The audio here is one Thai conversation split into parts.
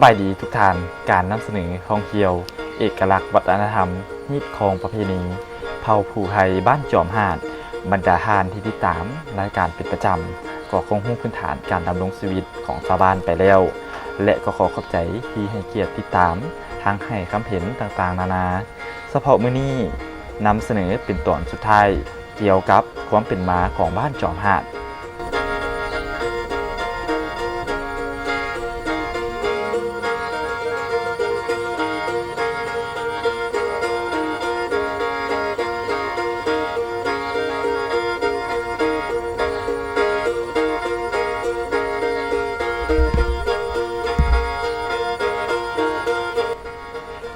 สบายดีทุกท่านการนำเสนอท่องเที่ยว เอกลักษณ์วัฒนธรรมฮิตของประเพณีเผ่าผู้ไทยบ้านจอมหาด บรรดาทานที่ติดตามรายการเป็นประจำก็คงหู้พื้นฐานการดำรงชีวิตของชาวบ้านไปแล้ว และก็ขอขอบใจที่ให้เกียรติติดตามทางให้คำเห็นต่างๆ นานาเฉพาะมื้อนี้นำเสนอเป็นตอนสุดท้ายเกี่ยวกับความเป็นมาของบ้านจอมหาด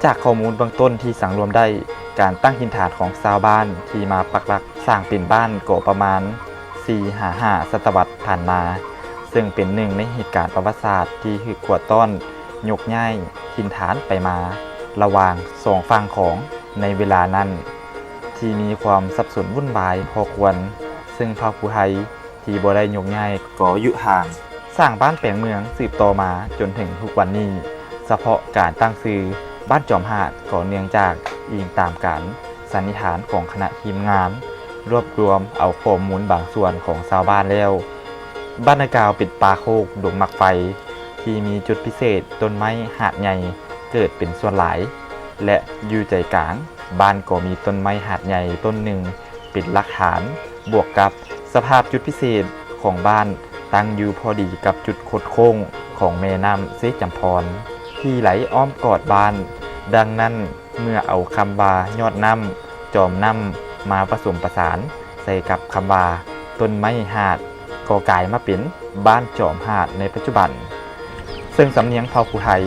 จากข้อมูลเบื้องต้นที่สังรวมได้การตั้งหินฐานของชาวบ้านที่มาปักหลักสร้างเป็นบ้านก็ประมาณ4-5ศตวรรษผ่านมา ซึ่งเป็นหนึ่งในเหตุการณ์ประวัติศาสตร์ที่คือกวดต้นยกย้ายหินฐานไปมา ระหว่างสองฝั่งของในเวลานั้น ที่มีความสับสนวุ่นวายพอควร ซึ่งพระผู้ไทยที่บ่ได้ยกย้ายก็อยู่ห่างสร้างบ้านแปลงเมืองสืบต่อมาจนถึงทุกวันนี้ เฉพาะการตั้งชื่อ บ้านจอมหาดก็เนื่องจากอิงตามการสันนิษฐานของคณะทีมงาน รวบรวมเอาข้อมูลบางส่วนของชาวบ้านแล้ว บ้านนากาวปิดปลาโคกดวงหมักไฟ ที่มีจุดพิเศษต้นไม้หาดใหญ่เกิดเป็นส่วนหลาย และอยู่ใจกลางบ้านก็มีต้นไม้หาดใหญ่ต้นหนึ่งป็นหลักฐาน บวกกับสภาพจุดพิเศษของบ้านตั้งอยู่พอดีกับจุดคดโค้งของแม่น้ำเซจำพร ที่ไหลอ้อมกอดบ้าน ดังนั้นเมื่อเอาคำบายอดน้ำจอมน้ำมาผสมประสาน ใส่กับคำบาต้นไม้หาดก็กลายมาเป็นบ้านจอมหาดในปัจจุบัน ซึ่งสำเนียงเผ่าภูไทย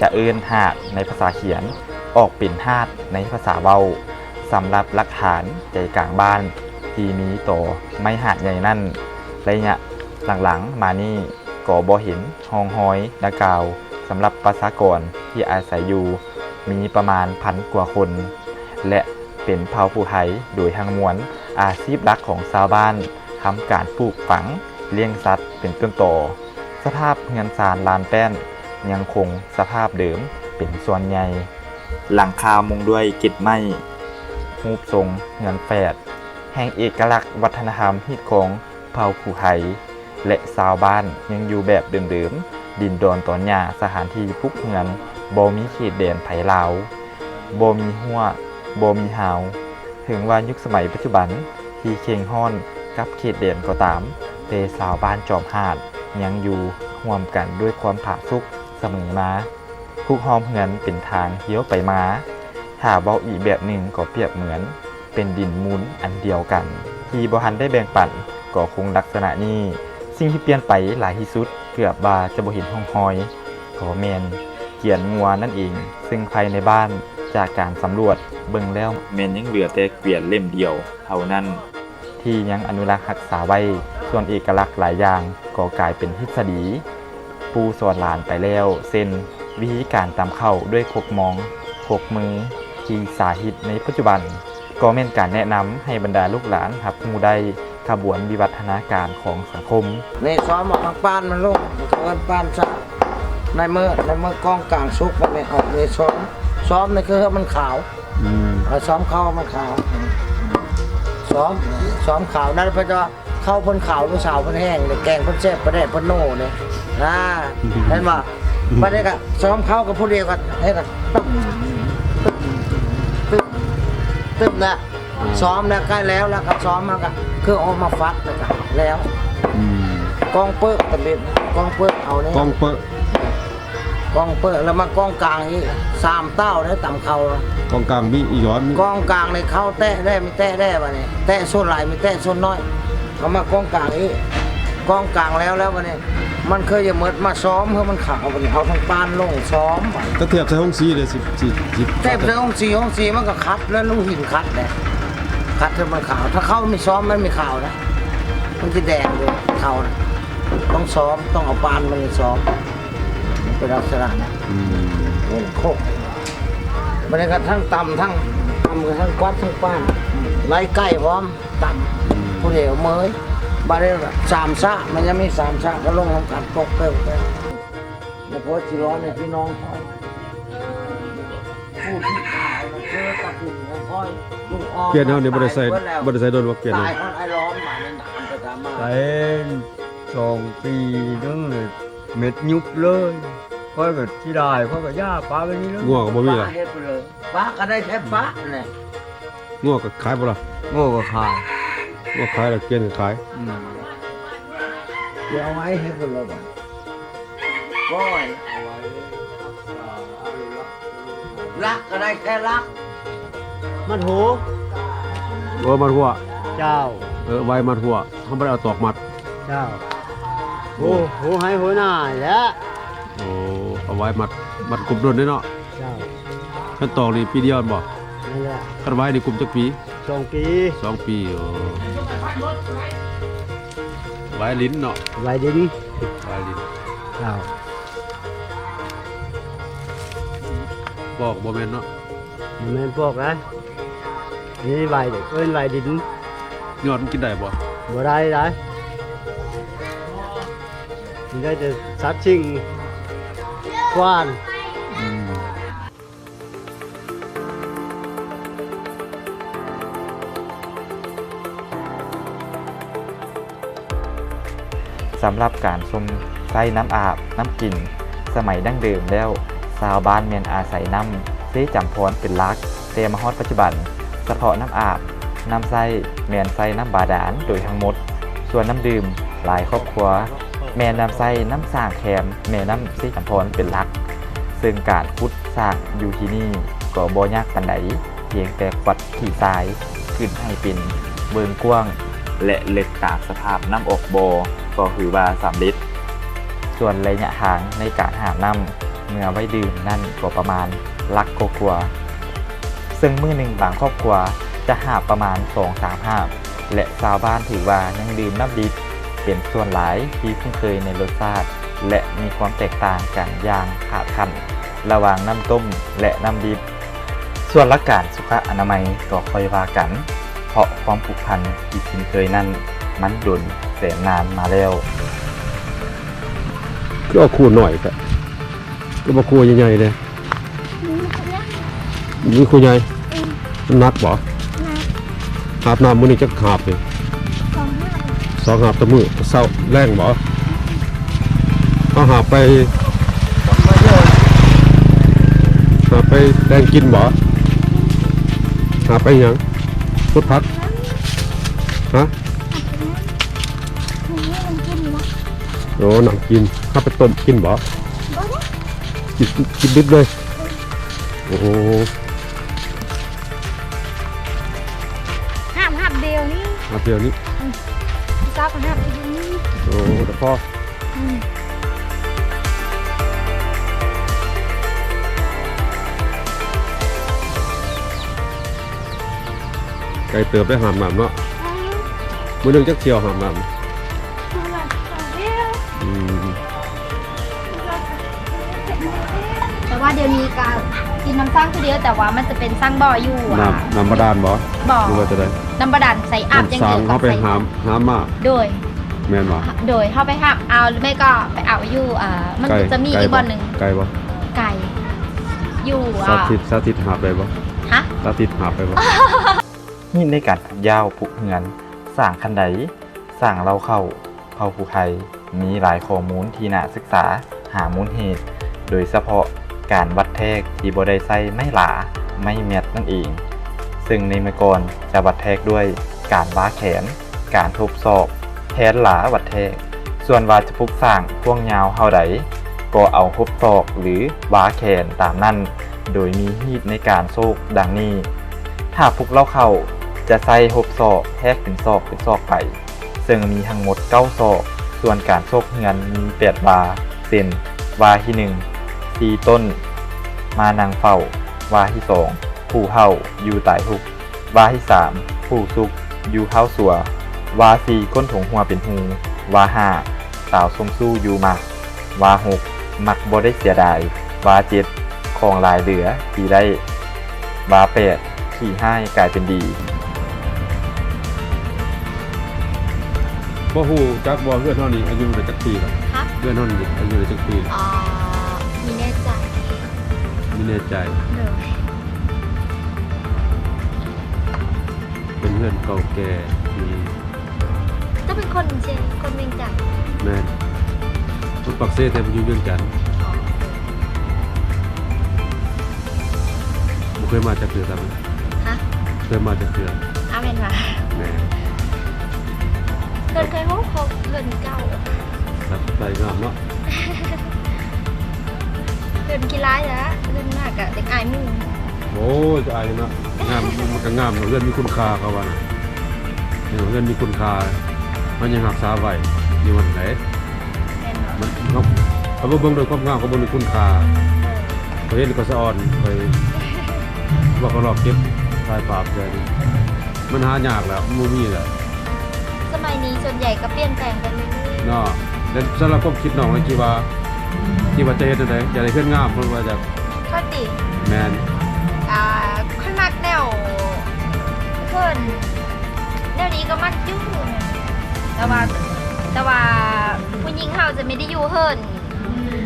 จะเอื้นหาดในภาษาเขียนออกเป็นหาดในภาษาเว้าสำหรับหลักฐานใจกลางบ้าน ที่มีต่อไม้หาดใหญ่นั่นระยะหลังๆ มานี่ก็บ่เห็นหองหอยดากาวำหรับประชากรที่อาศัยอยู่มีประมาณพันกว่าคน และเป็นเผ่าผู้ไทยโดยทางมวลอาชีพหลักของชาวบ้านทำการปลูกฝังเลี้ยงสัตว์เป็นต้นต่อสภาพเงินซานลานแป้น ยังคงสภาพเดิมเป็นส่วนใหญ่ หลังคามุงด้วยกิดไม้รูปทรงเงินแฝดแห่งเอกลักษณ์วัฒนธรรมฮิตของเผ่าผู้ไทยและชาวบ้านยังอยู่แบบเดิมๆ ดินดอนตอนหญ้าสถานที่พุกเหือนบ่มีเขตแดนไผ่ลาวบ่มีหัวบ่มีหาวถึงว่ายุคสมัยปัจจุบันที่เคียงฮ้อนกับเขตแดนก็ตามแต่ชาวบ้านจอมหาดยังอยู่ร่วมกันด้วยความผาสุกเสมอมาทุกหอมเหือนเป็นทางเหี้ยวไปมาถ้าเบาอีแบบหนึ่งก็เปรียบเหมือน เป็นดินมูลอันเดียวกัน ที่บฮันได้แบ่งปันก็คงลักษณะนี้ สิ่งที่เปลี่ยนไปหลายที่สุด เกือบบาจะบ่เห็นห้องหอยก็แมนเกียนงัวนั่นเอง ซึ่งภายในบ้านจากการสำรวจเบิ่งแล้วแมนยังเหลือแต่เกวียนเล่มเดียวเท่านั้น ที่ยังอนุรักษ์รักษาไว้ส่วนเอกลักษณ์หลายอย่างก็กลายเป็นทฤษฎีปูสอนหลานไปแล้วเส้นวิธีการตำเข้าด้วยคกมองคกมือที่สาธิตในปัจจุบัน ก็เป็นการแนะนำให้บรรดาลูกหลานครับหมูได้ ขบวนวิวัฒนาการของสังคมนี่ซ้อมออกทางป้านมันลูกมันเอินป้านซะในเมื่อในเมื่อกล้องกลางซุกมันไม่ออกนี่ซ้อมซ้อมนี่คือมันขาวเอาซ้อมเข้ามันขาวซ้อมซ้อมขาวนั่นเพราะว่าเข้าเพ่นขาวลูกสาวเพ่นแห้งเลยแกงเพ่นแซ่บประเดะเพ่นโน่เนี่ยอ่าเห็นป่ะประเด็กอะซ้อมเข้ากับผู้เดียวกันเห็นป่ะตึ๊บตึ๊บตึ๊บนะ ซ้อมแล้วใกล้แล้วแล้วก็ซ้อมมาก็คือเออกมาฟัดแล้วก็แล้วกองเปิกตะเบ็ดกองเปิกเอาเนี่ยกองเปอะกองเปิกแล้วมากองกลางอีกสามเต้าได้ต่ำเขากองกลางมีอีย้อนมีกองกลางในเข้าแตะได้ไม่แตะได้ปะเนี่ยแตะส่วนไหลไม่แตะส่วนน้อยเขามากองกลางอีกกองกลางแล้วแล้วปะเนี่ยมันเคยจะเมิดมาซ้อมเพื่อมันขาวปะเนี่ยเอาทางปานลงซ้อมปะก็เทียบใส่ห้องซีเลยสิสิสิ แต่ในห้องสีห้องสีมันก็คัดแล้วลูกหินคัดเลย คัดจนมันขาว ถ้าเข้าไม่ซ้อมมันไม่ขาวนะ มันจะแดงเลยเขานะต้องซ้อมต้องเอาปานมันซ้อมมันเป็นลักษณะนะอืมโอ้โคกมันได้กระทั้งตำทั้งตำกระทั้งกวัดทั้งป้านไล่ไก่พร้อมตำผู้เดียวเมยบาดเดียวสามซะมันยังมีสามซะก็ลงของกันปกเปิลไปแล้วก็จิร้อนในพี่น้องคอยผู้ที่ขายมัน เจอตะกุ่มของคอยลูกออมเปลี่ยนเฮานี่บ่ได้ใส่บ่ได้ใส่โดนว่าเปลี่ยนตาเฮายคนไอ้ร้อนมาในหนามประจำมาเป็นสองปีนึงเลยเม็ดยุบเลยค่อยก็ที่ได้ค่อยก็ย่าปลาไปนี่เลยงัวก็บ่มีล่ะป้าเฮ็ดไปเลยป้าก็ได้แค่ป้าเนี่ยงัวก็ขายบ่ล่ะโง่ก็ขายงัวขายแล้วเกณฑ์ก็ขายอืมเดี๋ยวเอาไว้ให้ไปเลยบ่ก้อยรักก็ได้แค่รัก มันโหเออมัดหัว เจ้า เออไว้มัดหัวเฮาบ่ได้เอาตอกมัด เจ้าโอ้โหให้หัวหน้าแหล้วโอ้เอาไว้มัดมัดกลุ่มโดนได้เนาะเจ้าขั้นตอกนี่ปีเดียวบ่นั่นแหละคันไว้นี่กลุ่มจักปีสองปีสองปีโอ้ไว้ลิ้นเนาะไว้ดินไว้ลิ้นเจ้าบอกบ่แม่นเนาะมันแม่นพวกนะ นี่ไว้เด็กเอิ้นไว้ดินยอดมันกินได้บ่บ่ได้ได้มันได้แต่สัตว์ชิงควานอืมสำหรับการชมไส้น้ำอาบ น้ำกิน สมัยดั้งเดิมแล้วชาวบ้านเมียนอาศัยน้ำซีจำพรเป็นหลักเตมาฮอดปัจจุบัน เฉพาะน้ำอาบ น้ำไส้เมนไส้น้ำบาดาลโดยทั้งหมด ส่วนน้ำดื่มหลายครอบครัว แม่น้ำไส้น้ำสร้างแคมแม่น้ำซีจำพรเป็นหลัก ซึ่งการพุทธสร้างอยู่ที่นี่ก็บ่ยากปานใดเพียงแต่ควัดขี่ทรายขึ้นให้เป็นเบิงกว้างและเล็กตามสภาพน้ำอกโบก็คือว่าสำลิดส่วนระยะทางในการหาน้ำเมื่อไว้ดื่มนั่นก็ประมาณลักกกลัว ซึ่งมื้อหนึ่งบางครอบครัวจะหาประมาณ2 3หาบและชาวบ้านถือว่ายังดื่มน้ำดิบเป็นส่วนหลายที่คุ้นเคยในรสชาติ และมีความแตกต่างกันอย่างขาดขัน ระหว่างน้ำต้มและน้ำดิบ ส่วนลักการสุขอนามัยก็ค่อยว่ากัน เพราะความผูกพันที่คุ้นเคยนั้นมันดุนแสนนานมาแล้วก็เอาคู่หน่อยก็ก็บ่คู่ใหญ่ๆเลย มีคู่ใหญ่มันหนักบ่หาบน้ำมื้อนี้จักหาบเลยสองหาบต่อมื้อเช้าแรงบ่เอาหาบไปหาบไปแรงกินบ่หาบไปหยังพุดพักฮะโอ้หนังกินหาบไปต้มกินบ่กินกินดิบเลยโอ้ เดียวนี่มาเที่ยวนี้ทราบห้ามเดียวนี่โอ้แต่พ่อไก่เติบได้หามหนำเนาะมื้อหนึงจักเที่ยวหามหนำอืมแต่ว่าเดี๋ยวนี้การ กินน้ำสร้างคือเดียวแต่ว่ามันจะเป็นสร้างบ่ออยู่อะน้ำน้ำบาดาลบ่บ่อหรือว่าจะได้น้ำบาดาลใส่อาบยังน้ำสางเดียวเขาไปใส่หามหามมาโดย แม่นบ่โดยเข้าไปห้ามเอาหรือไม่ก็ไปเอาอยู่อ่ามันไก่จะมีไก่อีกบ่อนหนึ่งไก่บ่ไก่อยู่สาอะธิตสาธิตหาบได้บ่ฮะสาธิตหาบได้บ่นี่ในการผูกยาวผูกเหือนสร้างคันใดสร้างเราเข้าเผ่าผู้ไทยมีหลายข้อมูลที่น่าศึกษาหามูลเหตุ โดยเฉพาะ การวัดแทกที่บได้ใส่ไม่หลาไม่เม็ดนั่นเอง ซึ่งในเมื่อก่อนจะวัดแทกด้วยการว้าแขน การทุบศอกแขนหลาวัดแทก ส่วนว่าจะพุกสร้างพวงยาวเท่าใดก็เอาทุบศอกหรือว้าแขนตามนั่น โดยมีฮีดในการโซกดังนี้ ถ้าพุกเล่าเข้าจะใส่หกศอกแทกเป็นศอกเป็นศอกไป ซึ่งมีทั้งหมดเก้าศอก ส่วนการโซกเฮือนมีแปดวาเป็นวาที่หนึ่ง สีต้น มานางเฝ้า วาที่สองผู้เฮาอยู่ตายหุก วาที่สามผู้ซุก อยู่เฮาสัว วาสี่ก้นถงหัวเป็นหูวาห้าสาวสมสู้อยู่มัก วาหกมักบ่ได้เสียดาย วาเจ็ดของหลายเหลือที่ได้ วาแปดขี่ให้กลายเป็นดีบ่ฮู้จักบ่เพื่อนเฮานี่อายุได้จักปีแล้วฮะเพื่อนเฮานี่อายุได้จักปีแล้วอ่า ไม่แน่ใจเด้อเป็นเพื่อนเก่าแก่ที่ก็เป็นคนเจคนเวียงจันทน์แม่นคนปักเซ่แต่มันอยู่เวียงจันทน์บ่เคยมาจากเถือตามฮะเคยมาจากเถืออาเมนว่าแหม่เพิ่นเคยพบเขาเพิ่นเก่าสับใจงามเนาะเพิ่นกีฬาจ้ะเพิ่น ยจะอายเนาะงามมันก็งามเนาะเรื่องมีคุณค่าเขาว่านะเนี่ยเรื่องมีคุณค่ามันยังรักษาไว้อยู่วันไหนแม่นบ่มันเขาเขาบ่เบิ่งโดวยความงามเขาบ่มีคุณค่าเออเขาเห็นก็สะอ่อนไปว่าเขาหลอกเก็บถ่ายภาพเลยมันหายากแล้วมันบ่มีแล้วสมัยนี้ส่วนใหญ่ก็เปลี่ยนแปลงไปเรื่อยเนาะแล้วสำหรับความคิดน้องเลยคิดว่าคิดว่าจะเฮ็ดจังไดอยากได้เพื่อนงามเพิ่นว่าจะๆก็ติแม่น อ่าค่อยมักแนวเพิ่นแนวนี้ก็มักอยู่นะแต่ว่าแต่ว่าผู้หญิงเฮาจะไม่ได้อยู่เฮิรน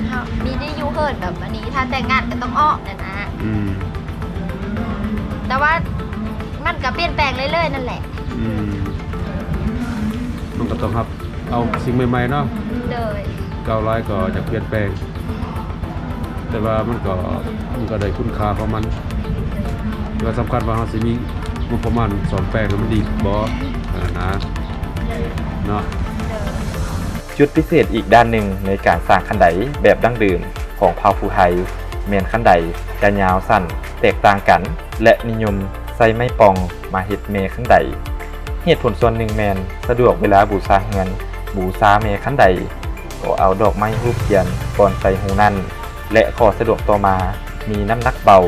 เฮามีได้อยู่เฮิรนแบบอันนี้ถ้าแต่งงานก็ต้องอ้อนะนะอืมแต่ว่ามันก็เปลี่ยนแปลงเรื่อยๆนั่นแหละอืมมันก็ต้องครับ เอาสิ่งใหม่ๆเนาะโดยก้าวร้ายก็จะเปลี่ยนแปลง แต่ว่ามันก็มันก็ได้คุณค่าของมันก็สำคัญว่าเราสิมีงบประมาณสอนแปลงให้มันดีบอ่านะเนาะจุดพิเศษอีกด้านหนึ่งในการสร้างคันไดแบบดั้งเดิมของเผ่าภูไทยเมนคันไดจะยาวสั้นแตกต่างกัน และนิยมใส่ไม้ปองมาเฮ็ดเมคันไดเหตุผลส่วนหนึ่งแมนสะดวกเวลาบูชาเฮือนบูชาเมคันไดก็เอาดอกไม้รูปเทียนก่อนใส่หูนั่น และขอสะดวกต่อมา มีน้ำหนักเบา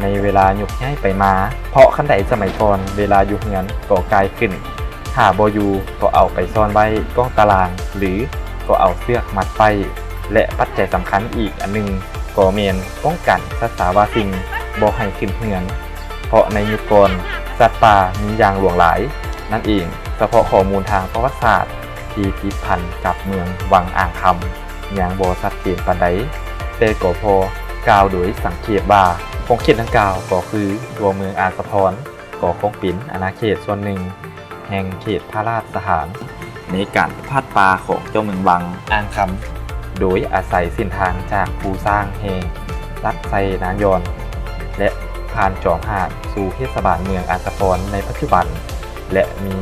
ในเวลาหยกย้ายไปมา เพราะคันไดสมัยก่อนเวลาอยู่เฮือนก็กลายขึ้นถ้าบอยูก็เอาไปซ่อนไว้ก้องตาราง หรือก็เอาเสื้อมัดไป และปัจจัยสำคัญอีกอันหนึงก็เมนป้องกันสัตว์สาวาสิงบอให้ขึ้นเหือน เพราะในยุคก่อนสัตว์ป่ามีอย่างหลวงหลาย นั่นเองเฉพาะข้อมูลทางประวัติศาสตร์ ที่ผิดพันกับเมืองวังอ่างคำอย่างบอชัดเจนปานใด แต่ก็พอกล่าวโดยสังเกตว่าของเขตดังกล่าวก็คือตัวเมืองอาสะพรก็คงป็นอาณาเขตส่วนหนึ่ง แห่งเขตพระราชฐาน ในการพาดปลาของเจ้าเมืองวังอ่างคำโดยอาศัยเส้นทางจากปูสร้างแห่งลัดไซนานยอน และผ่านจอมหาดสู่เทศบาลเมืองอาสะพรในปัจจุบัน และมี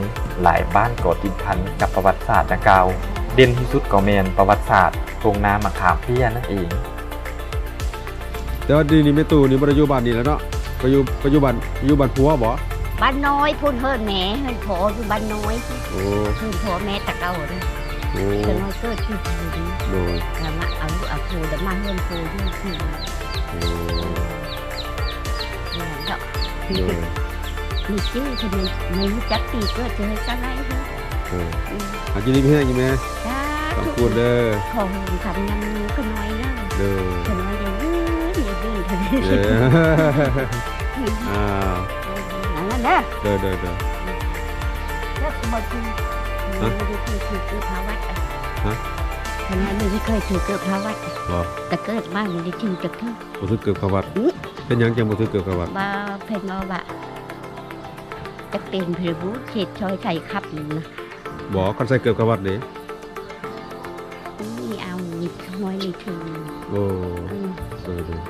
หลายบ้านก่อติดพันกับประวัติศาสตร์ดังกล่าวเด่นที่สุดก็เมนประวัติศาสตร์โรงน้ำมะขามเปี้ยนั่นเอง แต่ว่านี่นี่แม่ตู่นี่บ่ได้อยู่บ้านนี่แล้วเนาะไปอยู่ไปอยู่บ้านอยู่บ้านผัวบ่บ้านน้อยพูดเฮิรนแหม่เฮิรนพออยู่บ้านน้อยโอ้เฮิรนพอแม่ตะเก่าเลยโอ้เฮิรนน้อยเกิดที่ภูนี้โดยแล้วมาเอาลูกเอาภูแล้วมาเฮิรนภูอยู่ที่โอ้เนี่ยเนาะโดยมีชื่อคนนี้ไม่รู้จักปีเกิดจะให้สไลด์เถอะโอ้อากินนี่พี่ให้กินแม่จ้าขอบคุณเด้อของทำนำมือก็น้อยนะเด้อ เท่านี้เด้ออ้าวนั่นแหละเด้อเด้อเด้อแล้วสมบัติไม่ได้เคยถือเกิดภาวัดฮะคนนั้นไม่ได้เคยถือเกิดภาวัดบ่แต่เกิดมาไม่ได้ถือจะคือบ่ถือเกือบกับวัดเป็นหยังจังบ่ถือเกือบกับวัดมาเพนมาว่าจะเป็นพระบุเขตชอยไก่ขับอยู่นะบ่คันใส่เกือบกับวัดเด้นี่เอาหยิบขโมยนี่ถึงโอ้อืมเด้อเด้อ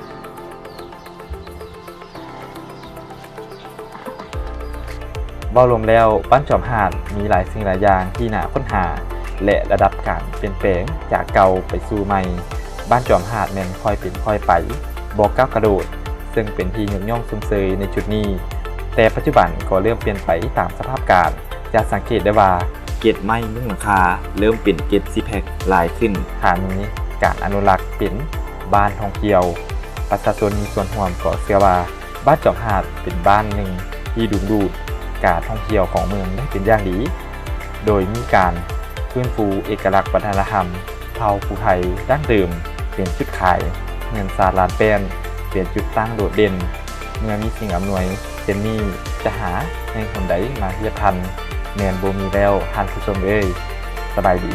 เบ้ารวมแล้วบ้านจอมหาดมีหลายสิ่งหลายอย่างที่น่าค้นหา และระดับการเปลี่ยนแปลงจากเก่าไปสู่ใหม่ บ้านจอมหาดแม่นค่อยเป็นค่อยไปบอกก้าวกระโดด ซึ่งเป็นที่ยกย่องซุมเซยในจุดนี้ แต่ปัจจุบันก็เริ่มเปลี่ยนไปตามสภาพการจะสังเกตได้ว่าเกตไม้มุ่งหลังคา เริ่มเป็นเกตซีแพคหลายขึ้นฐานนี้การอนุรักษ์เป็นบ้านท่องเที่ยว ประชาชนมีส่วนร่วมก็เชื่อว่าบ้านจอมหาดเป็นบ้านหนึ่งที่ดึงดูด การท่องเที่ยวของเมืองได้เป็นอย่างดี โดยมีการฟื้นฟูเอกลักษณ์วัฒนธรรมเผ่าภูไทยดั้งเดิมเป็นจุดขายเงินสาลานแป้นเป็นจุดตั้งโดดเด่น เมื่อมีสิ่งอำนวยเจนนี่จะหาในคนใดมาเทียบทันแมนโบมีแล้วทันผู้ชมเอ้ยสบายดี